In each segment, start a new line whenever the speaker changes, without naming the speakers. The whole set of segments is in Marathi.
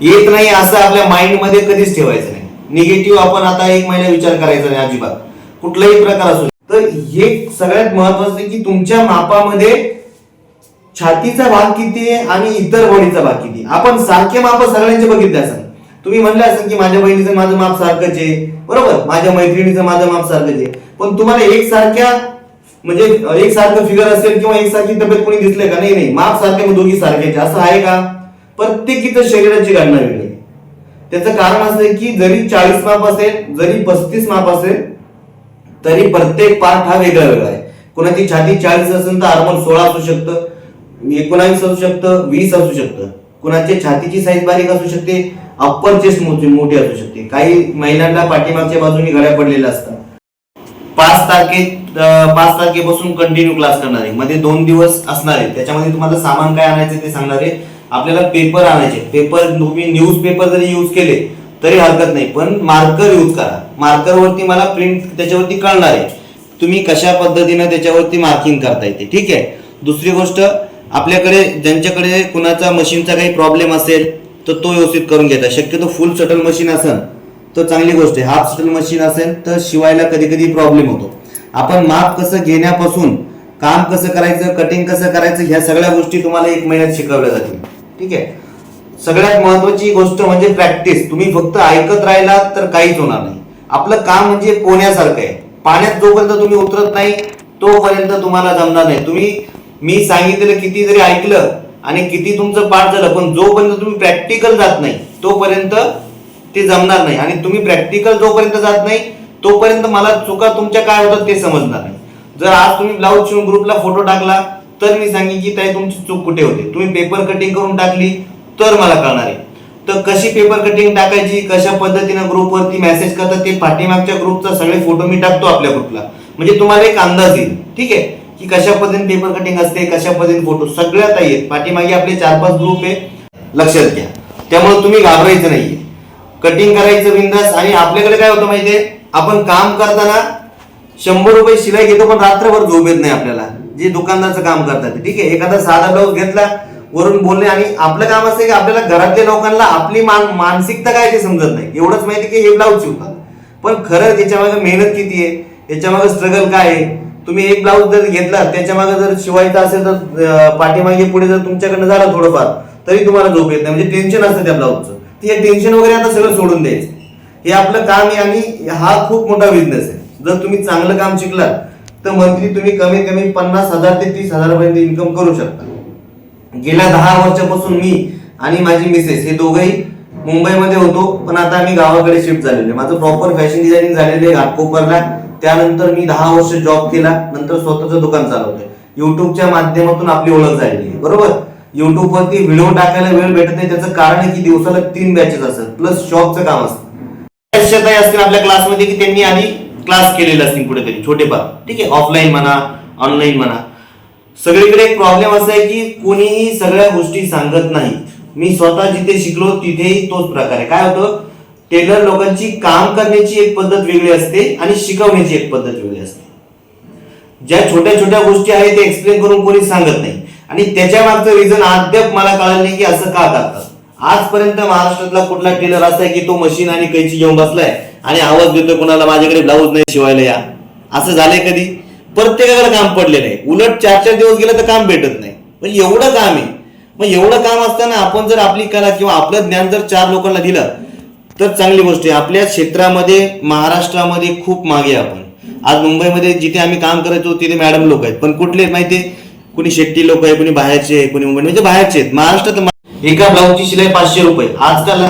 येत नाही असं आपल्या माइंडमध्ये कधीच ठेवायचं नाही. निगेटिव्ह आपण आता एक महिना विचार करायचा नाही अजिबात. कुठलाही प्रकार असू तर हे सगळ्यात महत्वाचं की तुमच्या मापामध्ये छातीचा भाग किती आहे आणि इतर बॉडीचा भाग किती आहे. आपण सारखे माप सगळ्यांचे बघितले असाल. तुम्ही म्हणले असेल की माझ्या बहिणीचं माझं माप सारखंच आहे. बरोबर? माझ्या मैत्रिणीचं माझं माप सारखंच आहे. पण तुम्हाला एक सारख्या म्हणजे एक सारखं फिगर असेल किंवा एक सारखी तब्येत कोणी दिसले का? नाही नाही. माप सारखे मग दोघी सारखेचे असं आहे का? प्रत्येकीचं शरीराची गणना वेगळी. त्याचं कारण असं आहे की जरी चाळीस माप असेल जरी पस्तीस माप असेल तरी प्रत्येक पार्ट हा वेगळा वेगळा आहे. कोणाची छाती चाळीस असेल तर आरमोल सोळा असू शकतं एकोणावीस असू शकतं वीस असू शकतं. कुणाची छातीची साईज बारीक असू शकते अप्पर चेस्ट मोठी मोठी असू शकते. काही महिलांना पाठीमागच्या बाजूनी गळ्या पडलेल्या असतात. पाच तारखे पाच तारखेपासून कंटिन्यू क्लास करणार. आहे मध्ये दोन दिवस असणार आहे. त्याच्यामध्ये तुम्हाला सामान काय आणायचं ते सांगणार आहे. आपल्याला पेपर आणायचे. पेपर तुम्ही न्यूज पेपर जरी यूज केले तरी हरकत नाही. पण मार्कर यूज करा. मार्कर वरती मला प्रिंट त्याच्यावरती कळणार आहे. तुम्ही कशा पद्धतीनं त्याच्यावरती मार्किंग करता येते ठीक आहे? दुसरी गोष्ट आपल्याकडे ज्यांच्याकडे कुणाचा मशीनचा काही प्रॉब्लेम असेल तर तो व्यवस्थित करून घेता शक्यतो फुल शटल मशीन असेल तर चांगली गोष्ट आहे. हाफ शटल मशीन असेल तर शिवायला कधी कधी प्रॉब्लेम होतो. आपण माप कसं घेण्यापासून काम कसं करायचं कटिंग कसं करायचं ह्या सगळ्या गोष्टी तुम्हाला एक महिन्यात शिकवल्या जातील. ठीक आहे? सगळ्यात महत्वाची गोष्ट म्हणजे प्रॅक्टिस तुम्ही फक्त ऐकत राहिला तर काहीच होणार नाही. आपलं काम म्हणजे पोण्यासारखं आहे. पाण्यात जोपर्यंत तुम्ही उतरत नाही तोपर्यंत तुम्हाला जमणार नाही. तुम्ही मी सांगितलेलं किती जरी ऐकलं आणि किती तुमचं पाठ झालं पण जोपर्यंत तुम्ही प्रॅक्टिकल जात नाही तोपर्यंत ते जमणार नाही. आणि तुम्ही प्रॅक्टिकल जोपर्यंत जात नाही तोपर्यंत मला चुका तुमच्या काय होतात ते समजणार नाही. जर आज तुम्ही ब्लाऊज शिवून ग्रुपला फोटो टाकला तर मी सांगेन की ताई तुमची चूक कुठे होते? तुम्ही पेपर कटिंग करून टाकली तर मला कळणार आहे. तर कशी पेपर कटिंग टाकायची कशा पद्धतीनं ग्रुपवरती मेसेज करतात ते पाठीमागच्या ग्रुपचा सगळे फोटो मी टाकतो आपल्या ग्रुपला म्हणजे तुम्हाला एक अंदाज येईल ठीक आहे? की कशा पद्धतीने पेपर कटिंग असते कशा पद्धतीने फोटो सगळ्यात आहेत पाठीमागे आपले चार पाच ग्रुप आहे लक्षात घ्या. त्यामुळे तुम्ही घाबरायचं नाहीये. कटिंग करायचं बिंदास आणि आपल्याकडे काय होतं माहितीये? आपण काम करताना शंभर रुपये शिलाई घेतो पण रात्रभर झोप येत नाही आपल्याला. जे दुकानदारचं काम करतात ठीक आहे? एखादा साधा ब्लाऊज घेतला वरून बोलणे आणि आपलं काम असं की आपल्याला घरातल्या लोकांना आपली मान मानसिकता काय ते समजत नाही. एवढंच माहिती की हे ब्लाऊज शिवतात. पण खरं त्याच्यामागे मेहनत किती आहे? याच्यामागे स्ट्रगल काय आहे? तुम्ही एक ब्लाऊज जर घेतला त्याच्यामागे जर शिवायचा असेल तर पाठीमागे पुढे जर तुमच्याकडनं झालं थोडंफार तरी तुम्हाला झोप येत नाही. म्हणजे टेन्शन असतं त्या ब्लाऊजचं. ते हे टेन्शन वगैरे आता सगळं सोडून द्यायचं. हे आपलं काम आहे आणि हा खूप मोठा बिझनेस आहे. जर तुम्ही चांगलं काम शिकलात तर मंथली तुम्ही कमीत कमी पन्नास हजार ते तीस हजारापर्यंत इन्कम करू शकता. गेल्या दहा वर्षापासून मी आणि माझी मिसेस हे दोघंही मुंबईमध्ये होतो पण आता आम्ही गावाकडे शिफ्ट झालेले आहे. माझं प्रॉपर फॅशन डिझायनिंग झालेलं आहे घाटकोपरला त्यानंतर मी दहा वर्ष जॉब केला नंतर स्वतःचं दुकान चालवलं युट्यूबच्या माध्यमातून आपली ओळख झालेली आहे. बरोबर? युट्यूब वरती व्हिडिओ टाकायला वेळ भेटत नाही त्याचं कारण आहे की दिवसाला तीन बॅचेस असतात प्लस शॉपचं काम असतं. असतील आपल्या क्लासमध्ये की त्यांनी आधी क्लास केलेले असतील कुठेतरी छोटेफार ठीक आहे ऑफलाईन म्हणा ऑनलाईन म्हणा. सगळीकडे एक प्रॉब्लेम असा आहे की कोणीही सगळ्या गोष्टी सांगत नाही. मी स्वतः जिथे शिकलो तिथेही तोच प्रकार आहे. काय होतं? टेलर लोकांची काम करण्याची एक पद्धत वेगळी असते आणि शिकवण्याची एक पद्धत वेगळी असते. ज्या छोट्या छोट्या गोष्टी आहेत ते एक्सप्लेन करून कोणी सांगत नाही. आणि त्याच्या मागचं रिझन अद्याप मला कळलं नाही की असं का करतात. आजपर्यंत महाराष्ट्रातला कुठला टेलर असा आहे की तो मशीन आणि कैची घेऊन बसलाय? आणि आवाज देतोय कोणाला माझ्याकडे ब्लाऊज नाही शिवायला या. असं झालंय कधी? प्रत्येकाकडे काम पडलेलं आहे. उलट चार चार दिवस गेलं तर काम भेटत नाही. पण एवढं काम आहे. मग एवढं काम असताना आपण जर आपली कला किंवा आपलं ज्ञान जर चार लोकांना दिलं तर चांगली गोष्ट आहे. आपल्या क्षेत्रामध्ये महाराष्ट्रामध्ये खूप मागे आपण. आज मुंबईमध्ये जिथे आम्ही काम करायचो तिथे मॅडम लोक आहेत. पण कुठले माहिती कुणी शेट्टी लोक आहे कुणी बाहेरचे आहे, कुणी मुंबई म्हणजे बाहेरचे आहेत. महाराष्ट्रात एका ब्लाऊजची शिलाई पाचशे रुपये. आजकाल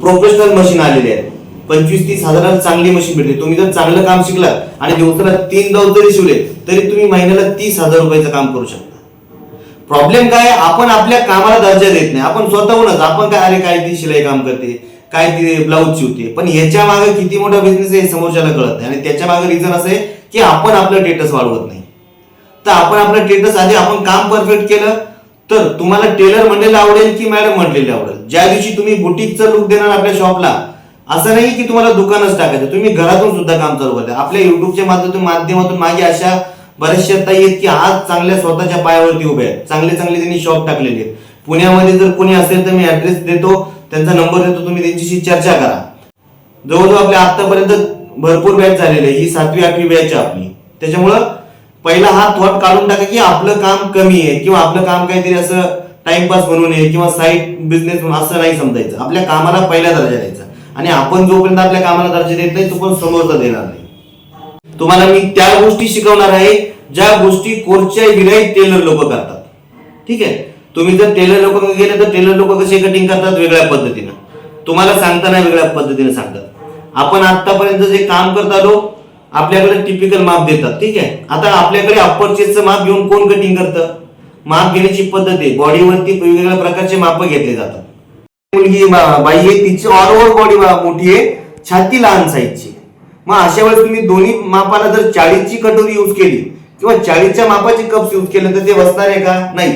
प्रोफेशनल मशीन आलेली आहे पंचवीस तीस हजाराला चांगली मशीन भेटली. तुम्ही जर चांगलं काम शिकलात आणि दिवसाला तीन ब्लाऊज जरी शिवले तरी तुम्ही महिन्याला तीस हजार रुपयाचं काम करू शकता. प्रॉब्लेम काय आहे? आपण आपल्या कामाला दर्जा देत नाही. आपण स्वतःहूनच आपण काय अरे काय ती शिलाई काम करते काय ती ब्लाऊज शिवते. पण ह्याच्या मागे किती मोठा बिझनेस आहे समोरच्याला कळत नाही. आणि त्याच्यामागे रिझन असं आहे की आपण आपलं स्टेटस वाढवत नाही. तर आपण आपलं स्टेटस आधी आपण काम परफेक्ट केलं तर तुम्हाला टेलर म्हणलेलं आवडेल की मॅडम म्हणलेलं आवडेल. ज्या दिवशी तुम्ही बुटीकचा लुक देणार आपल्या शॉपला असं नाही की तुम्हाला दुकानच टाकायचं. तुम्ही घरातून सुद्धा काम चालू करता. आपल्या युट्यूबच्या माध्यमातून माध्यमातून मागे अशा बऱ्याचशा आहेत की आज चांगल्या स्वतःच्या पायावरती उभे आहेत. चांगले चांगले त्यांनी शॉप टाकलेले आहेत. पुण्यामध्ये जर कोणी असेल तर मी ऍड्रेस देतो. त्यांचा नंबर देतो. तुम्ही त्यांच्याशी चर्चा करा. जवळजवळ आपल्या आतापर्यंत भरपूर बॅच झालेली आहे. ही सातवी आठवी बॅच आहे आपली. त्याच्यामुळं पहिला हा थॉट काढून टाका की आपलं काम कमी आहे किंवा आपलं काम काहीतरी असं टाइमपास म्हणून आहे किंवा साईड बिझनेस म्हणून असं नाही समजायचं. आपल्या कामाला पहिला दर्जा द्यायचा. आणि आपण जोपर्यंत आपल्या कामाला दर्जा देत नाही तो पण समोरचा देणार नाही. तुम्हाला मी त्या गोष्टी शिकवणार आहे ज्या गोष्टी कोर्सच्या विनाईत टेलर लोक करतात. ठीक आहे? तुम्ही जर टेलर लोक गेले तर टेलर लोक कसे कटिंग करतात? वेगळ्या पद्धतीनं. तुम्हाला सांगताना वेगळ्या पद्धतीने सांगतात. आपण आतापर्यंत जे काम करत आलो आपल्याकडे टिपिकल माप देतात. ठीक आहे? आता आपल्याकडे अप्पर चेस्टचं माप घेऊन कोण कटिंग करतं? माप घेण्याची पद्धत आहे. बॉडीवरती वेगवेगळ्या प्रकारचे माप घेतले जातात. मुलगी बाई आहे तिची ऑल ओव्हर बॉडी मोठी आहे छाती लहान साईजची मग अशा वेळेस तुम्ही दोन्ही मापाला जर चाळीसची कटोरी यूज केली किंवा चाळीसच्या मापाचे कप्स यूज केले तर ते बसणार आहे का? नाही.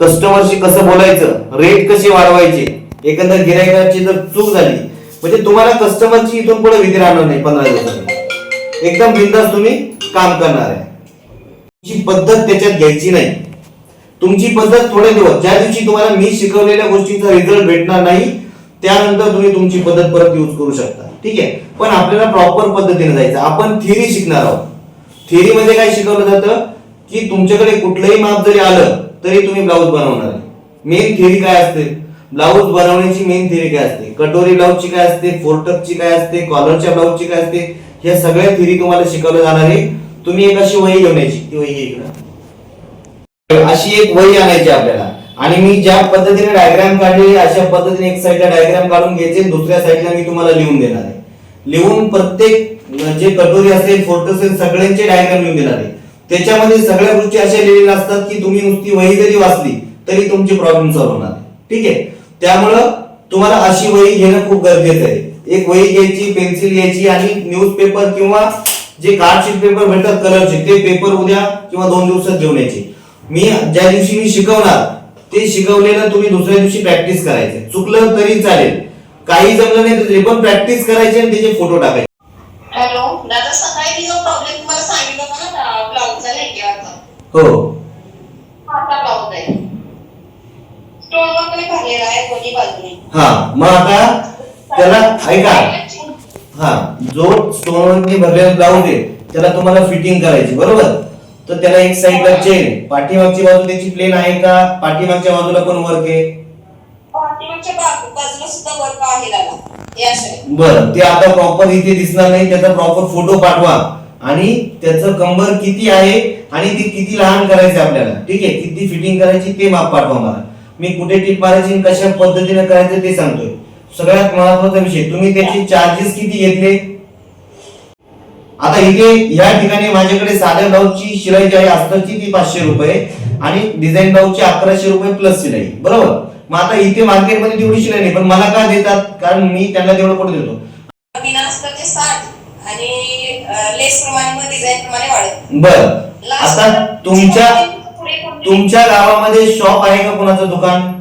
कस्टमरशी कसं बोलायचं? रेट कसे वाढवायचे? एकंदर गिरायकाची जर चूक झाली म्हणजे तुम्हाला कस्टमरची इथून पुढे भीती राहणार नाही पंधरा दिवसांनी. एकदम बिंदास तुम्ही काम करणार आहे. तुमची पद्धत त्याच्यात घ्यायची नाही. तुमची पद्धत थोडे दिवस ज्या दिवशी तुम्हाला मी शिकवलेल्या गोष्टीचा रिझल्ट भेटणार नाही त्यानंतर तुम्ही तुमची पद्धत परत यूज करू शकता. ठीक आहे? पण आपल्याला प्रॉपर पद्धतीने जायचं आपण थिअरी शिकणार आहोत. थिअरी मध्ये काय शिकवलं जातं? की तुमच्याकडे कुठलंही माप जरी आलं तरी तुम्ही ब्लाऊज बनवणार आहे. मेन थिअरी काय असते? ब्लाऊज बनवण्याची मेन थिअरी काय असते? कटोरी ब्लाऊजची काय असते? फोरटकची काय असते? कॉलरच्या ब्लाऊजची काय असते? ह्या सगळ्या थिअरी तुम्हाला शिकवल्या जाणार आहे. तुम्ही एक अशी वही घेऊन यायची. ती वही अशी एक वही आणायची आपल्याला. आणि मी ज्या पद्धतीने डायग्राम काढलेली अशा पद्धतीने एक साईडला डायग्राम काढून घ्यायचे दुसऱ्या साईडला मी तुम्हाला लिहून देणार आहे. लिहून प्रत्येक जे कटोरी असेल फोटो असेल सगळ्यांचे डायग्राम लिहून देणार आहे. त्याच्यामध्ये सगळ्या गोष्टी अशा लिहिलेल्या असतात की तुम्ही नुसती वही जरी वाचली तरी तुमची प्रॉब्लेम सॉल्व्ह होणार ठीक आहे? त्यामुळं तुम्हाला अशी वही घेणं खूप गरजेचं आहे. एक वही घ्यायची पेन्सिल घ्यायची आणि न्यूजपेपर किंवा जे कार्डशीट पेपर भेटतात कलरचे ते पेपर उद्या किंवा दोन दिवसात घेऊन यायचे. मी ज्या दिवशी मी शिकवणार ते शिकवलेलं तुम्ही दुसऱ्या दिवशी प्रॅक्टिस करायचे. चुकलं तरी चालेल. काही जमलं नाही तरी पण प्रॅक्टिस करायची आणि त्याचे फोटो टाकायचे.
हॅलो दादा सकाळी जो प्रॉब्लेम तुम्हाला सांगितलं होता ना ब्लाऊजचा लेक्चरचा
हो.
आता ब्लाऊज आहे. स्टोन वगैरे भरलेला आहे दोन्ही बाजूने.
हा मग आता त्याला ऐका हा जो स्टोनवरती भरलेला ब्लाऊज आहे त्याला तुम्हाला फिटिंग करायची बरोबर? तर त्याला एक साईडला चेन पाठीमागची बाजू त्याची प्लेन आहे का? पाठीमागच्या बाजूला पण वर्क आहे?
पाठीमागच्या बाजू- बाजूला सुद्धा वर्क आहे दादा. असे आहे.
बरं ते आता प्रॉपर इथे दिसणार नाही. त्याचा प्रॉपर फोटो पाठवा. आणि त्याचं कंबर किती आहे? आणि ती किती लहान करायची आपल्याला? ठीक आहे? किती फिटिंग करायची ते माप पाठवा मला. मी कुठे टिप मारायची कशा पद्धतीने करायचं ते सांगतोय. सगळ्यात महत्त्वाचा विषय तुम्ही त्याचे चार्जेस किती घेतले? आता इथे या ठिकाणी माझ्याकडे साध्या ब्लाऊजची शिलाई जी आहे अस्तरची ती पाचशे रुपये. आणि डिझाईन ब्लाऊजची अकराशे रुपये प्लस शिलाई. बरोबर? मग आता इथे मार्केटमध्ये तेवढी शिलाई नाही पण मला का देतात? कारण मी त्यांना तेवढं कुठे देतो?
बिना अस्तरचे साठ आणि लेस प्रमाणे मग डिझाईन प्रमाणे वाढत
बर. आता तुमच्या तुमच्या गावामध्ये शॉप आहे का कोणाचं दुकान?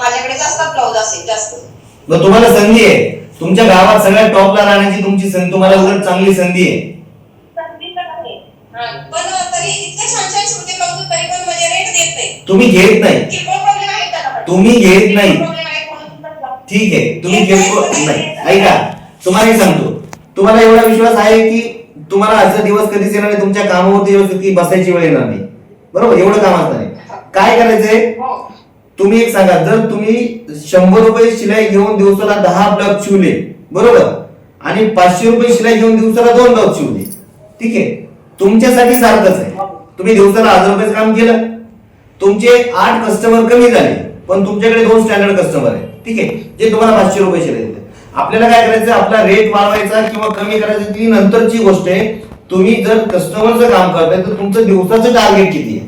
माझ्याकडे जास्त ब्लाऊज असेल जास्त.
मग तुम्हाला संधी आहे. तुमच्या गावात सगळ्यात टॉपला राहण्याची तुमची संधी तुम्हाला उलट चांगली संधी आहे.
संधी तर आहे. हा, पण तरी इतके छान छान शिवते ब्लाऊज तरी पण म्हणजे रेट देत नाही.
तुम्ही घेत नाही.
किरकोळ प्रॉब्लेम आहे त्याला
तुम्ही घेत नाही.
प्रॉब्लेम आहे म्हणून तर-
ठीक आहे तुम्ही किरकोळ नाही. ऐका तुम्हाला एक सांगतो. तुम्हाला एवढा विश्वास आहे की तुम्हाला असा दिवस कधीच येणार नाही तुमच्या कामावरती व्यवस्थित की बसायची वेळ येणार नाही. बरोबर? एवढं काम असणार नाही. काय करायचंय?
हो.
तुम्ही एक सांगा जर तुम्ही शंभर रुपये शिलाई घेऊन दिवसाला दहा ब्लाउज शिवले बरोबर? आणि पाचशे रुपये शिलाई घेऊन दिवसाला दोन ब्लाउज शिवले ठीक आहे? तुमच्यासाठी सारखंच आहे. तुम्ही दिवसाला हजार रुपये काम केलं. तुमचे आठ कस्टमर कमी झाले पण तुमच्याकडे दोन स्टँडर्ड कस्टमर आहे ठीक आहे? जे तुम्हाला पाचशे रुपये शिलाई देतात. आपल्याला काय करायचं? आपला रेट वाढवायचा किंवा कमी करायचा ती नंतरची गोष्ट आहे. तुम्ही जर कस्टमरचं काम करताय तर तुमचं दिवसाचं टार्गेट किती आहे?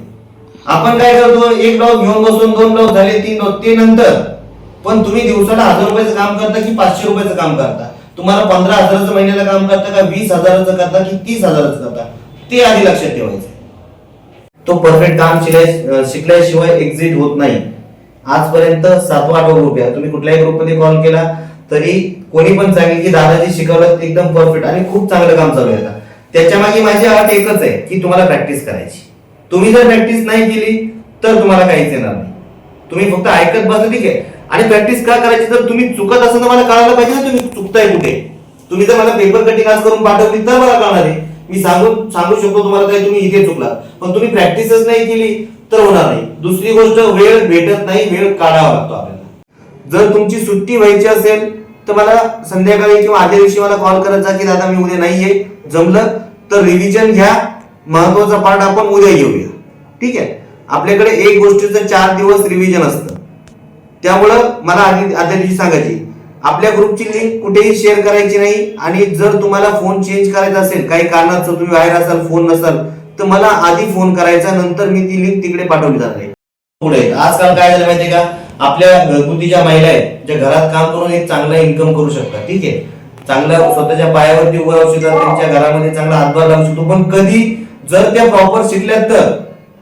आपण काय करतो एक ब्लाऊज घेऊन बसून दोन ब्लाऊज झाले तीन ब्लाऊज ते नंतर. पण तुम्ही दिवसाला हजार रुपयाचं काम करता की पाचशे रुपयाचं काम करता? तुम्हाला पंधरा हजाराचं महिन्याला काम करता का वीस हजाराचं करता की तीस हजाराचं करता? ते आधी लक्षात ठेवायचं तो परफेक्ट काम शिकल्या शिकल्याशिवाय एक्झिट होत नाही. आजपर्यंत सातवा आठवा ग्रुप आहे. तुम्ही कुठल्याही ग्रुपमध्ये कॉल केला तरी कोणी पण सांगेल की दादाजी शिकवलं एकदम परफेक्ट आणि खूप चांगलं काम चालू आहे त्याच्यामागे माझी अट एकच आहे की तुम्हाला प्रॅक्टिस करायची. तुम्ही जर प्रॅक्टिस नाही केली तर तुम्हाला काहीच येणार नाही. तुम्ही फक्त ऐकत बसलं ठीक आहे? आणि प्रॅक्टिस का करायची? तर तुम्ही चुकत असं तर मला कळायला पाहिजे ना तुम्ही चुकताय कुठे. तुम्ही जर मला पेपर कटिंग आज करून पाठवली तर मला कळणार आहे. मी सांगू सांगू शकतो तुम्हाला काही तुम्ही इथे चुकला. पण तुम्ही प्रॅक्टिसच नाही केली तर होणार नाही. दुसरी गोष्ट वेळ भेटत नाही वेळ काढावा लागतो आपल्याला. जर तुमची सुट्टी व्हायची असेल तर मला संध्याकाळी किंवा आदल्या दिवशी मला कॉल करत जा की दादा मी उद्या नाहीये. जमलं तर रिव्हिजन घ्या. महत्त्वाचा पार्ट आपण उद्या घेऊया. ठीक आहे? आपल्याकडे एक गोष्टीचं चार दिवस रिव्हिजन असतं. त्यामुळं मला आधी आदल्या दिवशी सांगायची आपल्या ग्रुपची लिंक कुठेही शेअर करायची नाही आणि जर तुम्हाला फोन चेंज करायचा असेल काही कारणास्तव तुम्ही बाहेर असाल फोन नसाल तर मला आधी फोन करायचा नंतर मी ती लिंक तिकडे पाठवली जात नाही पुढे आजकाल काय झालं माहितीये का? आपल्या घरगुती ज्या महिला आहेत ज्या घरात काम करून एक चांगला इन्कम करू शकतात ठीक आहे? चांगल्या स्वतःच्या पायावरती उभं राहू शकतात त्यांच्या घरामध्ये चांगला हातभार लावू शकतो पण कधी जर त्या प्रॉपर शिकल्यात तर.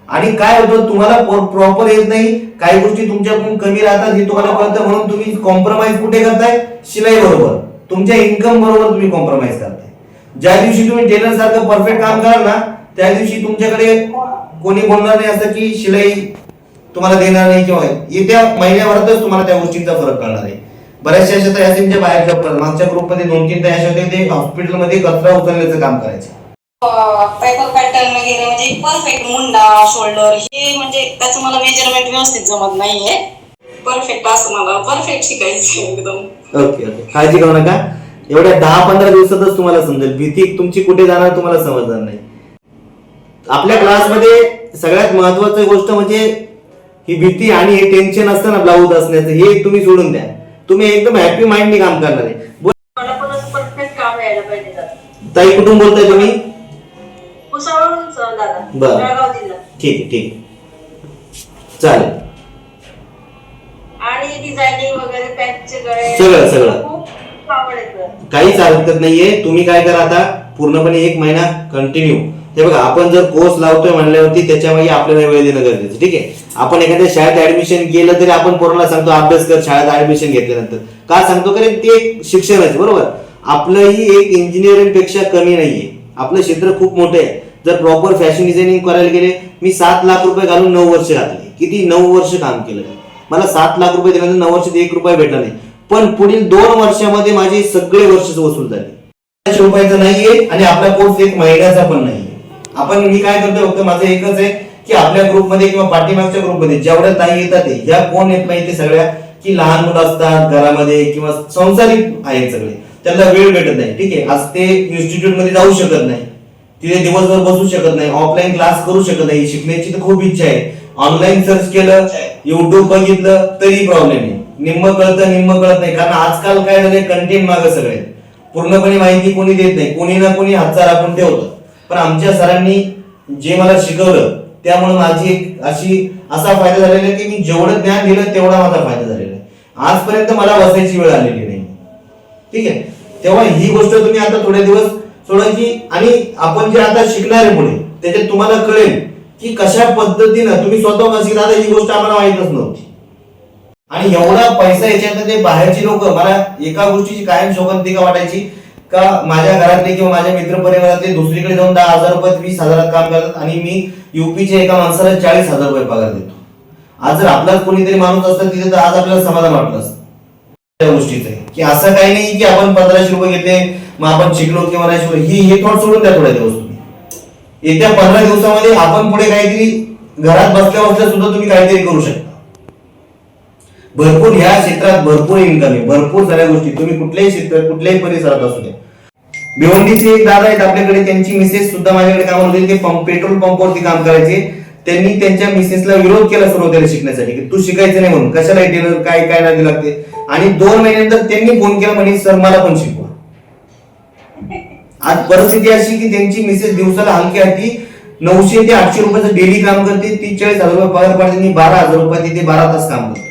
आणि काय होतं तुम्हाला प्रॉपर येत नाही काही गोष्टी तुमच्याकडून कमी राहतात हे तुम्हाला कळतं म्हणून तुम्ही कॉम्प्रोमाइज कुठे करताय? शिलाई बरोबर. तुमच्या इन्कम बरोबर तुम्ही कॉम्प्रोमाइज करताय. ज्या दिवशी तुम्ही टेलर सारखं परफेक्ट काम कराल ना त्या दिवशी तुमच्याकडे कोणी बोलणार नाही असं की शिलाई तुम्हाला देणार नाही किंवा येत्या महिन्याभरातच तुम्हाला त्या गोष्टींचा फरक कळणार आहे. बऱ्याचशा अशा तर बाहेर जपतात मागच्या ग्रुपमध्ये दोन तीन त्या होते ते हॉस्पिटलमध्ये कचरा उचलण्याचं काम करायचे.
पेपर पॅटर्न वगैरे म्हणजे परफेक्ट मुंडा शोल्डर हे म्हणजे त्याचं मला मेजरमेंट व्यवस्थित जमत नाहीये. परफेक्ट असं मला परफेक्ट शिकायचं एकदम.
ओके ओके काळजी करू नका. एवढ्या दहा पंधरा दिवसातच तुम्हाला समजेल. भीती तुमची कुठे जाणार तुम्हाला समजणार नाही. आपल्या क्लासमध्ये सगळ्यात महत्वाची गोष्ट म्हणजे ही भीती आणि हे टेन्शन असतं ना ब्लाऊज असण्याचं हे तुम्ही सोडून द्या. तुम्ही एकदम हॅपी माइंडने काम करणार आहे. ताई कुठून बोलताय तुम्ही?
भुसावळूनच दादा.
बरं.
जळगाव जिल्हा
ठीक आहे ठीक आहे. चालेल.
आणि डिझायनिंग वगैरे गळे
सगळं, सगळं.
खूप आवड येतं
काहीच हरकत नाहीये. तुम्ही काय करा आता पूर्णपणे एक महिना कंटिन्यू हे बघा आपण जर कोर्स लावतोय म्हणल्यावरती त्याच्यामागे आपल्याला वेळ देणं गरजेचं ठीक आहे? आपण एखाद्या शाळेत ऍडमिशन केलं तरी आपण पोराला सांगतो अभ्यास कर शाळेत ऍडमिशन घेतल्यानंतर. का सांगतो? कारण ते एक शिक्षणच बरोबर? आपलंही एक इंजिनिअरिंगपेक्षा कमी नाहीये. आपलं क्षेत्र खूप मोठं आहे. जर प्रॉपर फॅशन डिझायनिंग करायला गेले मी सात लाख रुपये घालून नऊ वर्ष घातले. किती? नऊ वर्ष काम केलं. मला सात लाख रुपये दिल्यानंतर नऊ वर्षात एक रुपया भेटला नाही. पण पुढील दोन वर्षामध्ये माझे सगळे वर्ष वसूल झाले. रुपयाचा नाहीये आणि आपला कोर्स एक महिन्याचा पण नाहीये. आपण मी काय करतोय फक्त माझं एकच आहे की आपल्या ग्रुपमध्ये किंवा पाठीमागच्या ग्रुपमध्ये जेवढ्या ताई येतात ह्या कोण येत नाही ते सगळ्या की लहान मुलं असतात घरामध्ये किंवा संसारिक आहेत सगळे. त्यांना वेळ भेटत नाही. ठीक आहे आज ते इन्स्टिट्यूटमध्ये जाऊ शकत नाही. तिथे दिवसभर बसू शकत नाही ऑफलाईन क्लास करू शकत नाही शिकण्याची तर खूप इच्छा आहे. ऑनलाईन सर्च केलं युट्यूब बघितलं तरी प्रॉब्लेम आहे. निम्म कळतं निम्म कळत नाही. कारण आजकाल काय झालंय कंटेंट मागे सगळे पूर्णपणे माहिती कोणी देत नाही. कोणी ना कोणी हातचा राखून ठेवतं. पण आमच्या सरांनी जे मला शिकवलं त्यामुळे माझी एक अशी असा फायदा झालेला आहे की मी जेवढं ज्ञान दिलं तेवढा माझा फायदा झालेला आहे. आजपर्यंत मला बसायची वेळ आलेली नाही. ठीक आहे? तेव्हा ही गोष्ट तुम्ही आता थोडे दिवस सोडायची. आणि आपण जे आता शिकणार आहे पुढे त्याच्यात तुम्हाला कळेल की कशा पद्धतीनं तुम्ही स्वतः नसेल दादा ही गोष्ट आम्हाला माहीतच नव्हती. आणि एवढा पैसा याच्यात ते बाहेरची लोक मला एका गोष्टीची कायम शोभंतिका वाटायची? का माझ्या घरातले किंवा माझ्या मित्र परिवारातले दुसरीकडे जाऊन दहा हजार रुपये वीस हजारात काम करतात आणि मी युपीच्या एका माणसाला चाळीस हजार रुपये पगार देतो? आज जर आपलाच कोणीतरी माणूस असतं तिथे तर आज आपल्याला समाधान वाटलं असतं. त्या गोष्टीचं आहे. की असं काही नाही की आपण पंधराशे रुपये घेतले मग आपण शिकलो किंवा नाही शिकलो ही हे थोडं सोडून द्या थोड्या दिवस तुम्ही. येत्या पंधरा दिवसामध्ये आपण पुढे काहीतरी घरात बसल्या बसल्या सुद्धा तुम्ही काहीतरी करू शकता. भरपूर ह्या क्षेत्रात भरपूर इन्कम आहे भरपूर साऱ्या गोष्टी. तुम्ही कुठल्याही क्षेत्रात कुठल्याही परिसरात असू द्या. भिवंडीचे एक दादा आहेत आपल्याकडे त्यांची मिसेस सुद्धा माझ्याकडे काम होते. ते पंप पेट्रोल पंपवरती काम करायचे. त्यांनी त्यांच्या मिसेसला विरोध केला सुरुवातीला शिकण्यासाठी की तू शिकायचं नाही म्हणून. कशाला टेलर काय काय नाही लागते? आणि दोन महिन्यानंतर त्यांनी फोन केला म्हणे सर मला पण शिकू आज परिस्थिती अशी की त्यांची मिसेस दिवसाला हलकी हाती नऊशे ते आठशे रुपयाचं डेली काम करते. ती चाळीस हजार रुपये पगार पाहिजे आणि बारा हजार रुपये तिथे बारा तास काम करते.